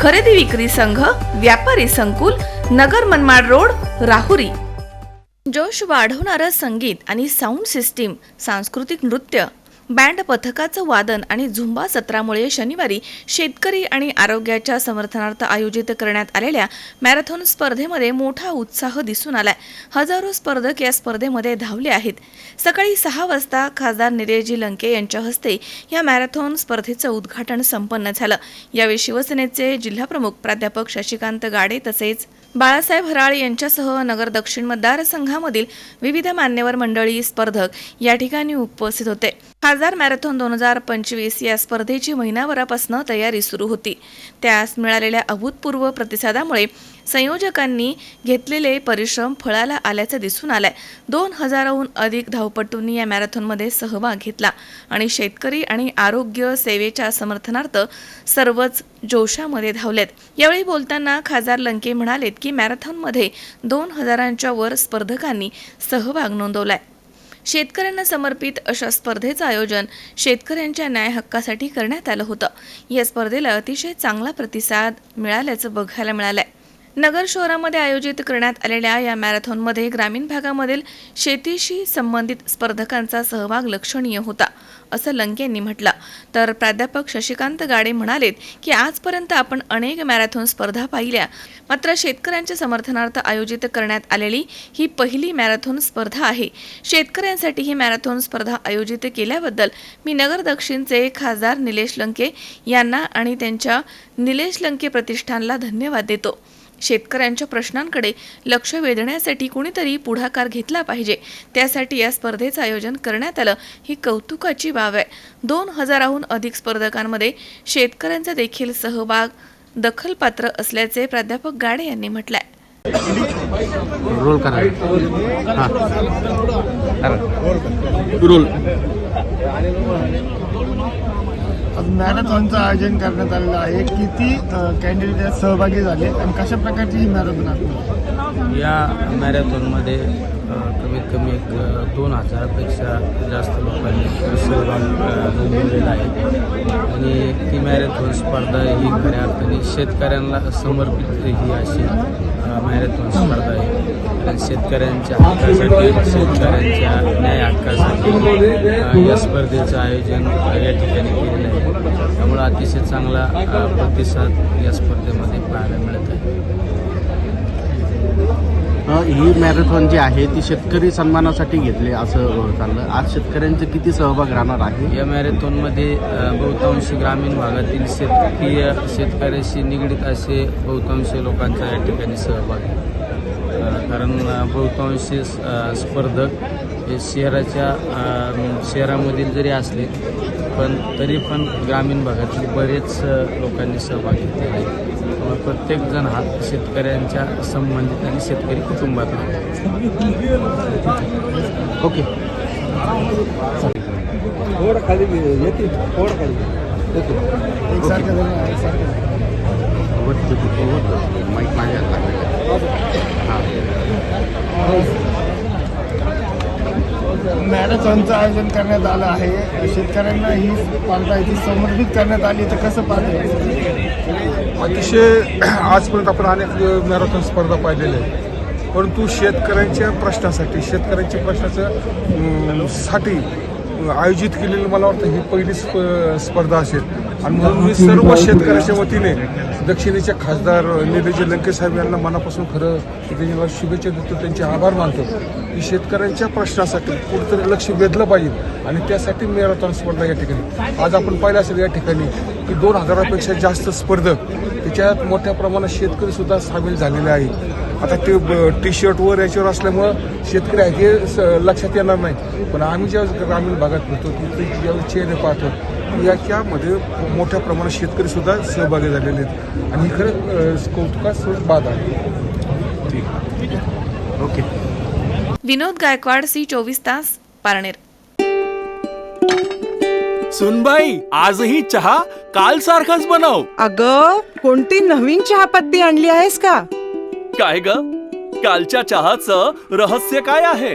खरेदी विक्री संघ व्यापारी संकुल नगर मनमाड रोड राहुरी. जोश वाढवणारं संगीत आणि साऊंड सिस्टीम सांस्कृतिक नृत्य बँड पथकाचं वादन आणि झुंबा सत्रामुळे शनिवारी शेतकरी आणि आरोग्याच्या समर्थनार्थ आयोजित करण्यात आलेल्या मॅरेथॉन स्पर्धेमध्ये मोठा उत्साह दिसून आलाय. हजारो स्पर्धक या स्पर्धेमध्ये धावले आहेत. सकाळी सहा वाजता खासदार निलेशजी लंके यांच्या हस्ते या मॅरेथॉन स्पर्धेचं उद्घाटन संपन्न झालं. यावेळी शिवसेनेचे जिल्हाप्रमुख प्राध्यापक शशिकांत गाडे तसेच बाळासाहेब हराळ यांच्यासह नगर दक्षिण मतदारसंघामधील विविध मान्यवर मंडळी स्पर्धक या ठिकाणी उपस्थित होते. खासदार मॅरेथॉन दोन हजार पंचवीस या स्पर्धेची महिनाभरापासून तयारी सुरू होती. त्यास मिळालेल्या अभूतपूर्व प्रतिसादामुळे संयोजकांनी घेतलेले परिश्रम फळाला आल्याचं दिसून आलंय. दोन हजाराहून अधिक धावपटूंनी या मॅरेथॉनमध्ये सहभाग घेतला आणि शेतकरी आणि आरोग्य सेवेच्या समर्थनार्थ सर्वच जोशामध्ये धावलेत. यावेळी बोलताना खासदार लंके म्हणालेत की मॅरेथॉनमध्ये दोन हजारांच्या वर स्पर्धकांनी सहभाग नोंदवलाय. शेतकऱ्यांना समर्पित अशा स्पर्धेचं आयोजन शेतकऱ्यांच्या न्याय हक्कासाठी करण्यात आलं होतं. या स्पर्धेला अतिशय चांगला प्रतिसाद मिळाल्याचं बघायला मिळालंय. नगर शहरामध्ये आयोजित करण्यात आलेल्या या मॅरेथॉनमध्ये ग्रामीण भागामधील शेतीशी संबंधित स्पर्धकांचा सहभाग लक्षणीय होता असं लंके यांनी म्हटलं. तर प्राध्यापक शशिकांत गाडे म्हणालेत की आजपर्यंत आपण अनेक मॅरेथॉन स्पर्धा पाहिल्या. मात्र शेतकऱ्यांच्या समर्थनार्थ आयोजित करण्यात आलेली ही पहिली मॅरेथॉन स्पर्धा आहे. शेतकऱ्यांसाठी ही मॅरेथॉन स्पर्धा आयोजित केल्याबद्दल मी नगर दक्षिणचे खासदार निलेश लंके यांना आणि त्यांच्या निलेश लंके प्रतिष्ठानला धन्यवाद देतो. शेतकऱ्यांच्या प्रश्नांकडे लक्ष वेधण्यासाठी कुणीतरी पुढाकार घेतला पाहिजे. त्यासाठी या स्पर्धेचं आयोजन करण्यात आलं. ही कौतुकाची बाब आहे. दोन हजाराहून अधिक स्पर्धकांमध्ये शेतकऱ्यांचा देखील सहभाग दखलपात्र असल्याचे प्राध्यापक गाडे यांनी म्हटलंय. रोल करा. हां. रोल. मॅरेथॉनचं आयोजन करण्यात आलेलं आहे. किती कॅन्डिडेट यात सहभागी झाले आणि कशा प्रकारची ही मॅरेथॉन आहे? या मॅरेथॉनमध्ये कमीत कमी एक दोन हजारापेक्षा जास्त लोकांनी सहभाग नोंदवलेला आहे. आणि ती मॅरेथॉन स्पर्धा ही खऱ्या अर्थाने शेतकऱ्यांना समर्पित ही अशी मॅरेथॉन स्पर्धा आहे. आणि शेतकऱ्यांच्या हक्कासाठी शेतकऱ्यांच्या न्याय हक्कासाठी या स्पर्धेचं आयोजन या ठिकाणी त्यामुळं अतिशय चांगला प्रतिसाद या स्पर्धेमध्ये पाहायला मिळत आहे. ही मॅरेथॉन जी आहे ती शेतकरी सन्मानासाठी घेतली असं चाललं. आज शेतकऱ्यांचे किती सहभाग राहणार आहे? या मॅरेथॉनमध्ये बहुतांश ग्रामीण भागातील शेतकीय शेतकऱ्याशी निगडीत असे बहुतांश लोकांचा या ठिकाणी सहभाग आहे. कारण बहुतांश स्पर्धक हे शहराच्या शहरामधील जरी असले पण तरी पण ग्रामीण भागातील बरेच लोकांनी सहभाग घेतलेला आहे त्यामुळे प्रत्येकजण हा शेतकऱ्यांच्या संबंधित आणि शेतकरी कुटुंबातला आहे. ओके. माईक माझ्या हां. मॅरेथॉनचं आयोजन करण्यात आलं आहे. शेतकऱ्यांना ही स्पर्धा इथे समर्पित करण्यात आली. तर कसं पाहते अतिशय आजपर्यंत आपण अनेक मॅरेथॉन स्पर्धा पाहिलेल्या आहेत. परंतु शेतकऱ्यांच्या प्रश्नासाठी शेतकऱ्यांच्या प्रश्नाचं साठी आयोजित केलेली मला वाटतं ही पहिली स्प- स्पर्धा असेल. आणि म्हणून मी सर्व शेतकऱ्याच्या वतीने दक्षिणेचे खासदार निलेजी लंके साहेब यांना मनापासून खरं त्यांना शुभेच्छा देतो. त्यांचे आभार मानतो. की शेतकऱ्यांच्या प्रश्नासाठी कुठेतरी लक्ष वेधलं पाहिजे आणि त्यासाठी मॅरेथॉन स्पर्धा या ठिकाणी. आज आपण पाहिलं असेल या ठिकाणी की दोन हजारापेक्षा जास्त स्पर्धक त्याच्यात मोठ्या प्रमाणात शेतकरी सुद्धा सामील झालेले आहे आता ते टी शर्टवर याच्यावर असल्यामुळं शेतकरी आहे हे स- लक्षात येणार नाही. पण आम्ही ज्यावेळेस ग्रामीण भागात फिरतो तिथे ज्यावेळेस चेहरे पाहतो याच्यामध्ये मोठ्या प्रमाणात शेतकरी सुद्धा सहभागी झालेले आहेत. आणि ही खरं कौतुकास बात आहे. ओके. विनोद गायकवाड सी चोवीस तास पारनेर. सुनबाई आजही चहा काल सारखाच बनव. अग कोणती नवीन चहापत्ती आणली आहेस का? काय ग? कालच्या चहाचं रहस्य काय आहे?